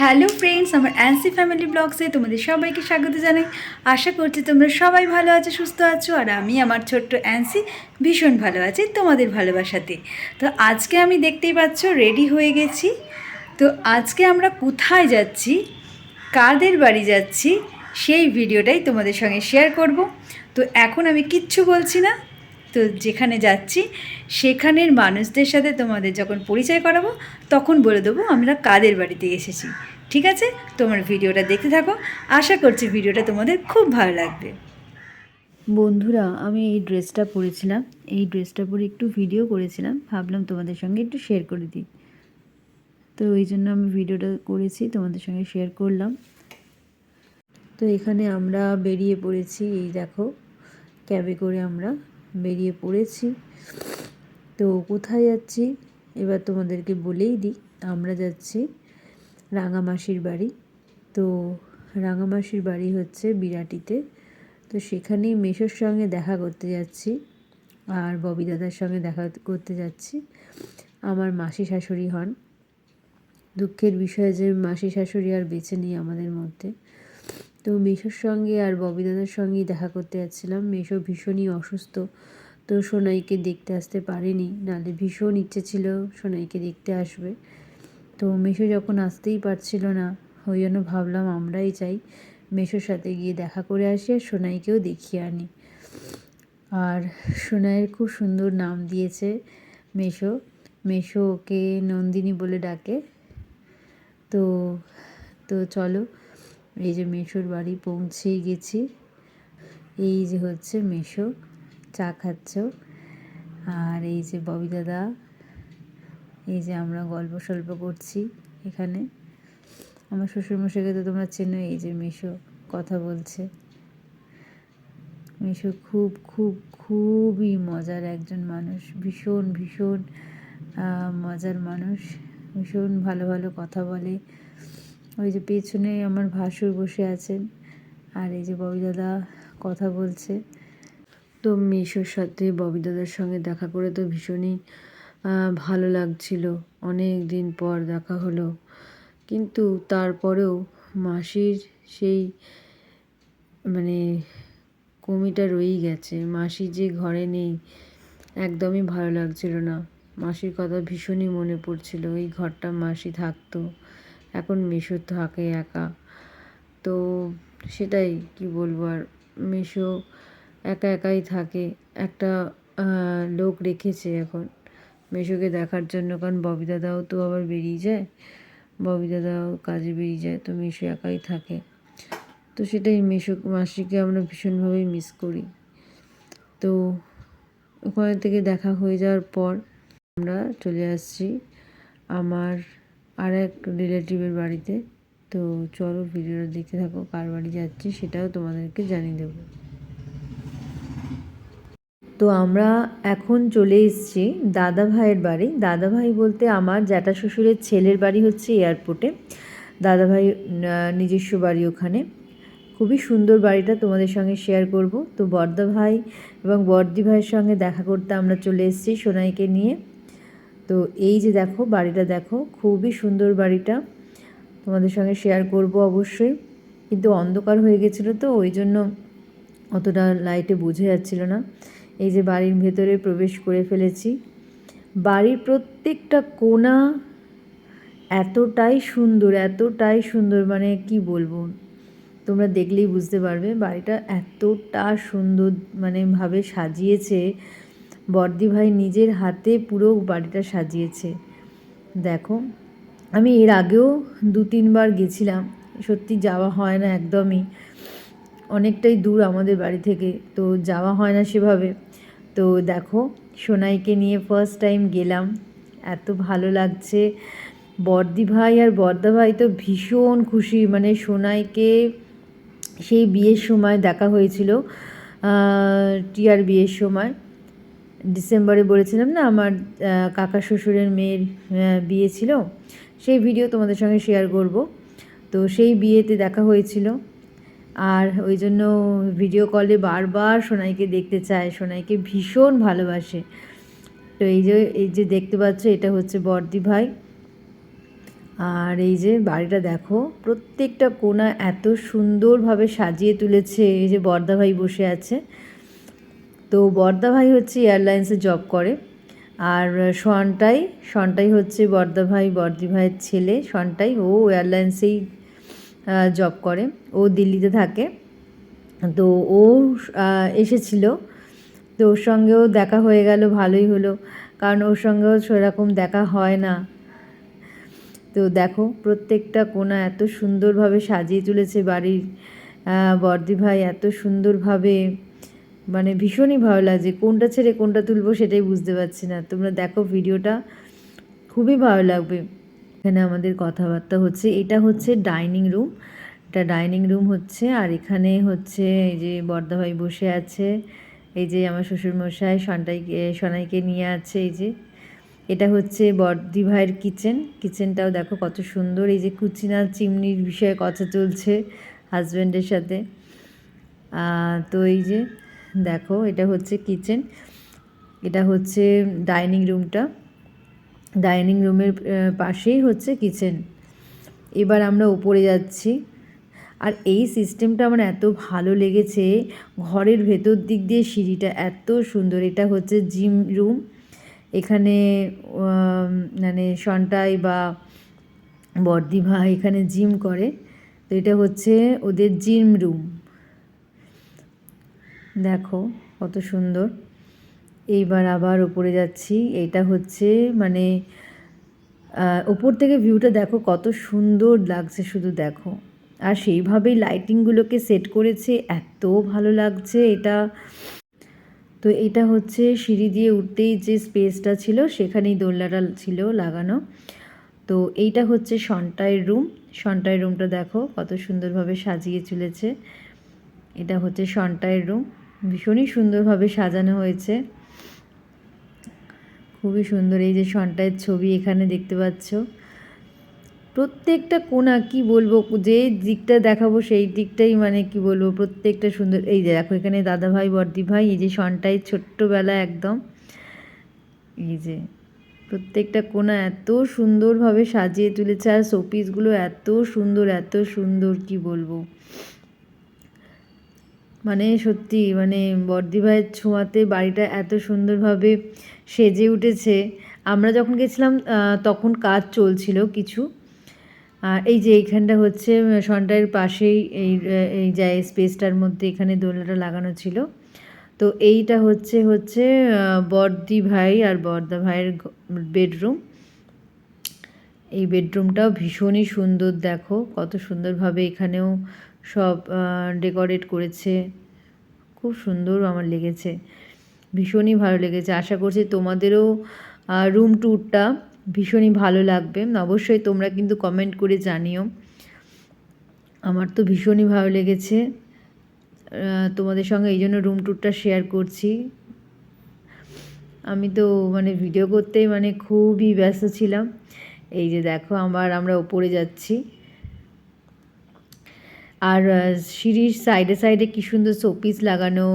Hello friends, আমার অ্যান্সি family ব্লগসে তোমাদের সবাইকে স্বাগত জানাই। আশা করছি তোমরা সবাই ভালো আছো, সুস্থ আছো, আর আমি আমার ছোট্ট অ্যান্সি ভীষণ ভালো আছি তোমাদের ভালোবাসাতে। তো আজকে আমি দেখতেই পাচ্ছ রেডি হয়ে গেছি। তো আজকে আমরা কোথায় যাচ্ছি, কাদের বাড়ি যাচ্ছি, সেই ভিডিওটাই তোমাদের সঙ্গে শেয়ার করব। তো এখন আমি কিচ্ছু বলছি না তো যেখানে যাচ্ছি, সেখানের মানুষদের সাথে তোমাদের যখন পরিচয় করাবো, তখন বলে দেবো আমরা কাদের বাড়িতে এসেছি। ঠিক আছে? তোমার ভিডিওটা দেখতে থাকো। আশা করছি ভিডিওটা তোমাদের খুব ভালো লাগবে। বন্ধুরা, আমি এই ড্রেসটা পরেছিলাম। এই ড্রেসটা পরে একটু ভিডিও করেছিলাম। ভাবলাম তোমাদের সঙ্গে একটু শেয়ার করে দিই। তো ওই জন্য আমি ভিডিওটা করেছি, তোমাদের সঙ্গে শেয়ার করলাম। তো এখানে আমরা বেরিয়ে পড়েছি, এই দেখো ক্যাবে করে আমরা। বেরিয়ে পড়েছি। তো কোথায় যাচ্ছি? এবার তোমাদেরকে বলেই দিই, আমরা যাচ্ছি রাঙামাসির বাড়ি। তো রাঙামাসির বাড়ি হচ্ছে বিরাটিতে। তো সেখানেই মেশোর সঙ্গে দেখা করতে যাচ্ছি আর ববি দাদার সঙ্গে দেখা করতে যাচ্ছি। আমার মাসি শাশুড়ি হন। দুঃখের বিষয় যে মাসি শাশুড়ি আর বেঁচে নেই আমাদের মধ্যে। তো মেশোর সঙ্গে আর ববি দাদার সঙ্গেই দেখা করতে যাচ্ছিলাম। মেশো ভীষণই অসুস্থ। তো সোনাইকে দেখতে আসতে পারেনি। নাহলে ভীষণ ইচ্ছে ছিল সোনাইকে দেখতে আসবে। তো মেশো যখন আসতেই পারছিল না, ওই জন্য ভাবলাম আমরাই চাই মেশোর সাথে গিয়ে দেখা করে আসি আর সোনাইকেও দেখিয়ে আনি। আর সোনাইয়ের খুব সুন্দর নাম দিয়েছে মেশো। মেশো ওকে নন্দিনী বলে ডাকে। তো তো চলো এই যে মেশোর বাড়ি পৌঁছেই গেছি। এই যে হচ্ছে মেশো, চা খাচ্ছ। আর এই যে ববি দাদা, এই যে আমরা গল্প সল্প করছি এখানে। আমার শ্বশুরমশাইকে তো তোমরা চেনো এই যে মেশো কথা বলছে। মেশো খুব খুব, খুবই মজার একজন মানুষ, ভীষণ ভীষণ মজার মানুষ। ভীষণ ভালো ভালো কথা বলে। ওই যে পেছনে আমার ভাসুর বসে আছেন। আর এই যে ববি দাদা কথা বলছে। তো মেশোর সাথে ববি দাদার সঙ্গে দেখা করে তো ভীষণই ভালো লাগছিল। অনেক দিন পর দেখা হলো। কিন্তু তারপরেও মাসির সেই মানে কমিটা রয়েই গেছে। মাসি যে ঘরে নেই, একদমই ভালো লাগছিল না। মাসির কথা ভীষণই মনে পড়ছিল। ওই ঘরটা মাসি থাকতো। এখন মেশো থাকে একা। তো সেটাই কি বলব আর, মিশো একা একাই থাকে। একটা লোক রেখেছে এখন মেশোকে দেখার জন্য। কারণ ববি দাদাও তো আবার বেরিয়ে যায়। ববি দাদাও কাজে বেরিয়ে যায়, তো মেশো একাই থাকে। তো সেটাই মেশো মাসিকে আমরা ভীষণভাবেই মিস করি। তো ওখানে থেকে দেখা হয়ে যাওয়ার পর আমরা চলে আসছি আমার আর এক রিলেটিভের বাড়িতে। তো চলো ভিডিওটা দেখতে থাকো, কার বাড়ি যাচ্ছি সেটাও তোমাদেরকে জানিয়ে দেবো। তো আমরা এখন চলে এসেছি দাদা ভাইয়ের বাড়ি। দাদা ভাই বলতে আমার জ্যাঠা শ্বশুরের ছেলের বাড়ি হচ্ছে এয়ারপোর্টে। দাদা ভাই নিজস্ব বাড়ি ওখানে। খুবই সুন্দর বাড়িটা তোমাদের সঙ্গে শেয়ার করব। তো বর্দা ভাই এবং বর্দি ভাইয়ের সঙ্গে দেখা করতে আমরা চলে এসেছি সোনাইকে নিয়ে। তো এই যে দেখো, বাড়িটা দেখো, খুবই সুন্দর বাড়িটা। তোমাদের সঙ্গে শেয়ার করব অবশ্যই। কিন্তু অন্ধকার হয়ে গেছিল তো, ওই জন্য অতটা লাইটে বোঝা যাচ্ছিল না। এই যে বাড়ির ভেতরে প্রবেশ করে ফেলেছি। বাড়ির প্রত্যেকটা কোণা এতটাই সুন্দর এতটাই সুন্দর মানে কি বলব? তোমরা দেখলেই বুঝতে পারবে, বাড়িটা এতটা সুন্দর মানে ভাবে সাজিয়েছে বর্দি ভাই নিজের হাতে পুরো বাড়িটা সাজিয়েছে। দেখো, আমি এর আগেও দু তিনবার গেছিলাম। সত্যি যাওয়া হয় না একদমই। অনেকটাই দূর আমাদের বাড়ি থেকে। তো যাওয়া হয় না সেভাবে। তো দেখো, সোনাইকে নিয়ে ফার্স্ট টাইম গেলাম। এত ভালো লাগছে। বর্দি ভাই আর বর্দা ভাই তো ভীষণ খুশি। মানে সোনাইকে সেই বিয়ের সময় দেখা হয়েছিল টিয়ার বিয়ের সময়। ডিসেম্বরে বলেছিলাম না, আমার কাকা শ্বশুরের মেয়ের বিয়ে ছিল, সেই ভিডিও তোমাদের সঙ্গে শেয়ার করব। তো সেই বিয়েতে দেখা হয়েছিল। আর ওই জন্য ভিডিও কলে বারবার সোনাইকে দেখতে চায়। সোনাইকে ভীষণ ভালোবাসে। তো এই যে এই যে দেখতে পাচ্ছ, এটা হচ্ছে বর্দি ভাই। আর এই যে বাড়িটা দেখো, প্রত্যেকটা কোণা এত সুন্দরভাবে সাজিয়ে তুলেছে। এই যে বর্দা ভাই বসে আছে। তো বর্দা ভাই হচ্ছে এয়ারলাইন্সে জব করে। আর সনটাই সনটাই হচ্ছে বর্দা ভাই, বর্দি ভাইয়ের ছেলে। সনটাই ও এয়ারলাইন্সেই জব করে। ও দিল্লিতে থাকে। তো ও এসেছিল। তো ওর সঙ্গেও দেখা হয়ে গেল, ভালোই হলো। কারণ ওর সঙ্গেও সেরকম দেখা হয় না। তো দেখো, প্রত্যেকটা কোণা এত সুন্দরভাবে সাজিয়ে তুলেছে বাড়ির বর্দি ভাই। এত সুন্দরভাবে মানে ভীষণই ভালো লাগছে। কোনটা ছেড়ে কোনটা তুলবো সেটাই বুঝতে পারছি না। তোমরা দেখো ভিডিওটা, খুবই ভালো লাগবে। এখানে আমাদের কথাবার্তা হচ্ছে, এটা হচ্ছে ডাইনিং রুম। এটা ডাইনিং রুম হচ্ছে, আর এখানে হচ্ছে এই যে বর্দাভাই বসে আছে, এই যে আমার শ্বশুরমশাই সন্টাইকে সোনাইকে নিয়ে আছে, এই যে। এটা হচ্ছে বর্দি ভাইয়ের কিচেন। কিচেনটাও দেখো কত সুন্দর, এই যে কুচিনা চিমনির বিষয়ে কথা চলছে হাজব্যান্ডের সাথে। তো এই যে দেখো, এটা হচ্ছে কিচেন। এটা হচ্ছে ডাইনিং রুমটা। ডাইনিং রুমের পাশেই হচ্ছে কিচেন। এবার আমরা উপরে যাচ্ছি। আর এই সিস্টেমটা আমার এত ভালো লেগেছে, ঘরের ভেতর দিক দিয়ে সিঁড়িটা এত সুন্দর। এটা হচ্ছে জিম রুম। এখানে মানে সন্টাই বা বর্দি ভাই এখানে জিম করে। তো এটা হচ্ছে ওদের জিম রুম। দেখো কত সুন্দর। এইবার আবার উপরে যাচ্ছি। এটা হচ্ছে মানে ওপর থেকে ভিউটা দেখো কত সুন্দর লাগছে শুধু দেখো। আর সেইভাবেই লাইটিংগুলোকে সেট করেছে, এত ভালো লাগছে এটা। তো এটা হচ্ছে সিঁড়ি দিয়ে উঠতেই যে স্পেসটা ছিল, সেখানেই দোলনাটা ছিল লাগানো। তো এইটা হচ্ছে সন্টাইয়ের রুম সন্টাইয়ের রুমটা দেখো কত সুন্দরভাবে সাজিয়ে চলেছে এটা হচ্ছে সন্টাইয়ের রুম ভীষণই সুন্দরভাবে সাজানো হয়েছে। খুবই সুন্দর এই যে সন্টাইয়ের ছবি এখানে দেখতে পাচ্ছ। প্রত্যেকটা কোনা কি বলব, যে দিকটা দেখাবো সেই দিকটাই মানে কি বলব, প্রত্যেকটা সুন্দর। এই যে দেখো এখানে দাদা ভাই বর্দি ভাই এই যে সন্টাই ছোট্টবেলা একদম। এই যে প্রত্যেকটা কোনা এত সুন্দরভাবে সাজিয়ে তুলেছে, আর শোপিসগুলো এত সুন্দর এত সুন্দর কি বলব। মানে সত্যি মানে বর্দি ভাইয়ের ছোঁয়াতে বাড়িটা এত সুন্দরভাবে সেজে উঠেছে। আমরা যখন গেছিলাম তখন কাজ চলছিল কিছু। আর এই যে এইখানটা হচ্ছে সন্টাইয়ের পাশেই এই এই যে স্পেসটার মধ্যে এখানে দোলনাটা লাগানো ছিল। তো এইটা হচ্ছে হচ্ছে বর্দি ভাই আর বর্দা ভাইয়ের বেডরুম। এই বেডরুমটাও ভীষণই সুন্দর, দেখো। কত সুন্দরভাবে এখানেও সব ডেকোরেট করেছে। খুব সুন্দর আমার লেগেছে। ভীষণই ভালো লেগেছে। আশা করছি তোমাদেরও রুম ট্যুরটা ভীষণই ভালো লাগবে। অবশ্যই তোমরা কিন্তু কমেন্ট করে জানিও। আমার তো ভীষণই ভালো লেগেছে। তোমাদের সঙ্গে এই জন্য রুম ট্যুরটা শেয়ার করছি। আমি তো মানে ভিডিও করতেই মানে খুবই ব্যস্ত ছিলাম। এই যে দেখো, আবার আমরা ওপরে যাচ্ছি। আর সিঁড়ির সাইডে সাইডে কী সুন্দর শোপিস লাগানো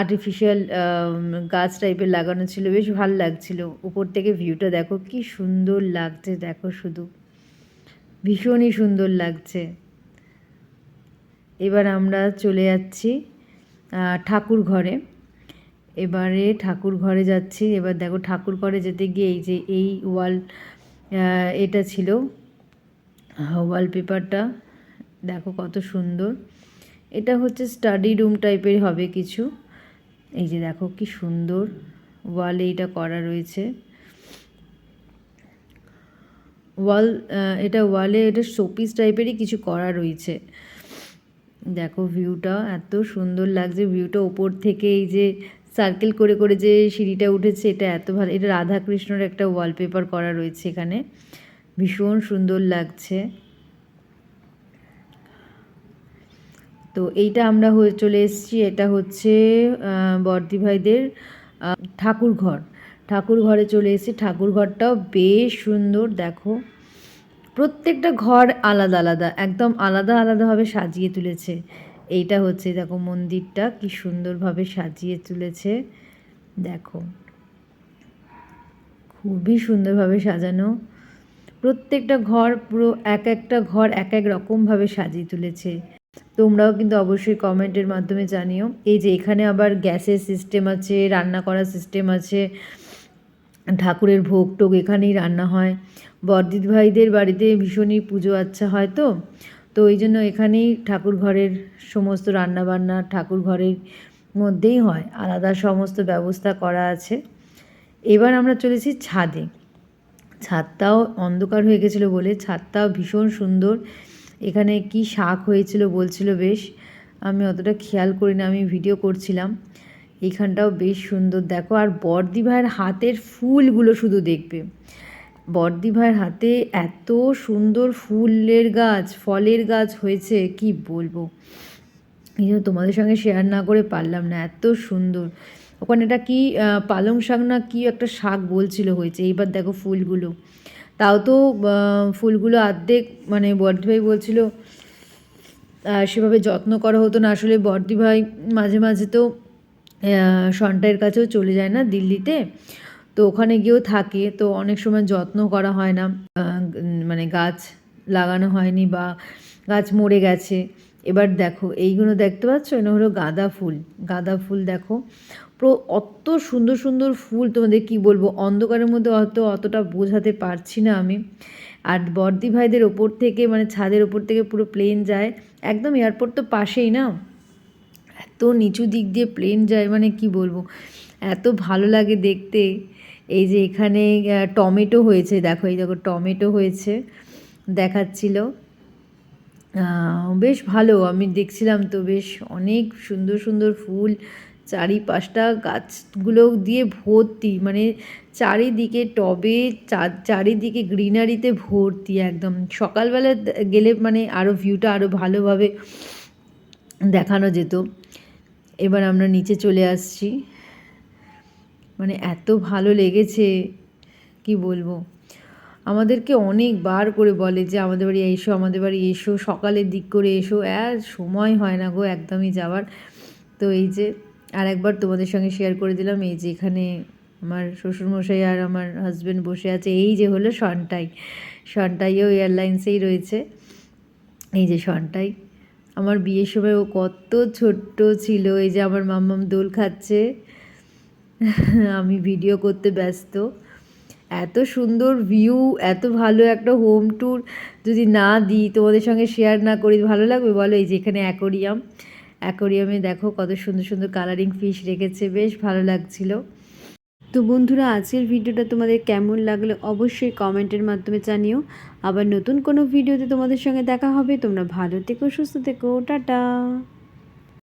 আর্টিফিশিয়াল গাছ টাইপের লাগানো ছিল, বেশ ভালো লাগছিল। উপর থেকে ভিউটা দেখো, কি সুন্দর লাগছে, দেখো শুধু। ভীষণই সুন্দর লাগছে। এবার আমরা চলে যাচ্ছি ঠাকুর ঘরে। এবারে ঠাকুর ঘরে যাচ্ছি, এবার দেখো ঠাকুর ঘরে যেতে গিয়ে এই যে এই ওয়াল এটা ছিল ওয়ালপেপারটা দেখো কত সুন্দর। এটা হচ্ছে স্টাডি রুম টাইপের হবে কিছু। এই যে দেখো কি সুন্দর ওয়ালে এটা করা রয়েছে। ওয়াল এটা ওয়ালে এটা শোপিস টাইপেরই কিছু করা রয়েছে। দেখো ভিউটা এত সুন্দর লাগছে ভিউটা ওপর থেকে এই যে সার্কেল করে করে যে সিঁড়িটা উঠেছে, এটা এত ভালো, এটা রাধাকৃষ্ণর একটা ওয়ালপেপার করা রয়েছে এখানে। ভীষণ সুন্দর লাগছে। তো এইটা আমরা হয়ে চলে এসেছি, এটা হচ্ছে বর্দি ভাইদের ঠাকুর ঘর ঠাকুর ঘরে চলে এসেছি। ঠাকুর ঘরটাও বেশ সুন্দর, দেখো। প্রত্যেকটা ঘর আলাদা আলাদা, একদম আলাদা আলাদাভাবে সাজিয়ে তুলেছে। এইটা হচ্ছে, দেখো মন্দিরটা, কি সুন্দরভাবে সাজিয়ে তুলেছে, দেখো। খুবই সুন্দরভাবে সাজানো। প্রত্যেকটা ঘর পুরো এক একটা ঘর এক এক রকমভাবে সাজিয়ে তুলেছে। তোমরাও কিন্তু অবশ্যই কমেন্টের মাধ্যমে জানিও। এই যে এখানে আবার গ্যাসের সিস্টেম আছে, রান্না করার সিস্টেম আছে, ঠাকুরের ভোগ টোগ এখানেই রান্না হয়। বরদিদ ভাইদের বাড়িতে ভীষণই পুজো আচ্ছা হয় তো? তো ওই জন্য এখানেই ঠাকুর ঘরের সমস্ত রান্নাবান্না ঠাকুর ঘরের মধ্যেই হয়। আলাদা সমস্ত ব্যবস্থা করা আছে। এবার আমরা চলেছি ছাদে। ছাদটাও অন্ধকার হয়ে গেছিল বলে, ছাদটাও ভীষণ সুন্দর। এখানে কি শাক হয়েছিল বলছিল বেশ। আমি অতটা খেয়াল করি না আমি ভিডিও করছিলাম। এইখানটাও বেশ সুন্দর। দেখো, আর বর্দি ভাইয়ের হাতের ফুলগুলো শুধু দেখবে। বর্দি ভাইয়ের হাতে এত সুন্দর ফুলের গাছ, ফলের গাছ হয়েছে, কি বলব? এই জন্য তোমাদের সঙ্গে শেয়ার না করে পারলাম না, এত সুন্দর। ওখানে এটা কি পালং শাক না কি একটা শাক বলছিল হয়েছে? এইবার দেখো ফুলগুলো। তাও তো ফুলগুলো অর্ধেক মানে বর্দি ভাই বলছিল সেভাবে যত্ন করা হতো না। আসলে বর্দি ভাই মাঝে মাঝে তো সন্টাইয়ের কাছেও চলে যায় না দিল্লিতে। তো ওখানে গিয়েও থাকে, তো অনেক সময় যত্ন করা হয় না। মানে গাছ লাগানো হয়নি বা গাছ মরে গেছে। এবার দেখো, এইগুলো দেখতে পাচ্ছ? এটা হলো গাঁদা ফুল। গাঁদা ফুল দেখো অত সুন্দর সুন্দর ফুল তোমাদের কি বলব? অন্ধকারের মধ্যে অত অতটা বোঝাতে পারছি না আমি। আর বর্দি ভাইদের ওপর থেকে মানে ছাদের ওপর থেকে পুরো প্লেন যায়। একদম এয়ারপোর্ট তো পাশেই না? এত নিচু দিক দিয়ে প্লেন যায় মানে কি বলব? এত ভালো লাগে দেখতে। এই যে এখানে টমেটো হয়েছে, দেখো, এই দেখো, টমেটো হয়েছে, দেখাচ্ছিল। বেশ ভালো, আমি দেখছিলাম তো, বেশ অনেক সুন্দর সুন্দর ফুল। চারিপাশটা গাছগুলো দিয়ে ভর্তি মানে চারিদিকে টবে চারিদিকে গ্রিনারিতে ভর্তি একদম। সকালবেলা গেলে মানে আরও ভিউটা আরও ভালোভাবে দেখানো যেত। এবার আমরা নিচে চলে আসছি। মানে এত ভালো লেগেছে, কি বলব? আমাদেরকে অনেকবার করে বলে যে, আমাদের বাড়ি এসো, আমাদের বাড়ি এসো, সকালের দিক করে এসো। আর সময় হয় না গো একদমই যাওয়ার। তো এই যে আর একবার তোমাদের সঙ্গে শেয়ার করে দিলাম, এই যে এখানে আমার শ্বশুরমশাই আর আমার হাজব্যান্ড বসে আছে, এই যে হলো সনটাই সনটাইও এয়ারলাইন্সেই রয়েছে। এই যে সনটাই আমার বিয়ের সময় ও কত ছোট্ট ছিল, এই যে আমার মাম্মাম দোল খাচ্ছে। আমি ভিডিও করতে ব্যস্ত। এত সুন্দর ভিউ এত ভালো একটা হোম ট্যুর যদি না দিই, তোমাদের সঙ্গে শেয়ার না করি, ভালো লাগবে? বলো, এই যে এখানে অ্যাকোরিয়াম অ্যাকোরিয়ামে দেখো কত সুন্দর সুন্দর কালারিং ফিশ রেখেছে, বেশ ভালো লাগছিল। তো বন্ধুরা, আজকের ভিডিওটা তোমাদের কেমন লাগল অবশ্যই কমেন্টের মাধ্যমে জানিও। আবার নতুন কোনো ভিডিওতে তোমাদের সঙ্গে দেখা হবে, তোমরা ভালো থেকো, সুস্থ থেকো, টাটা!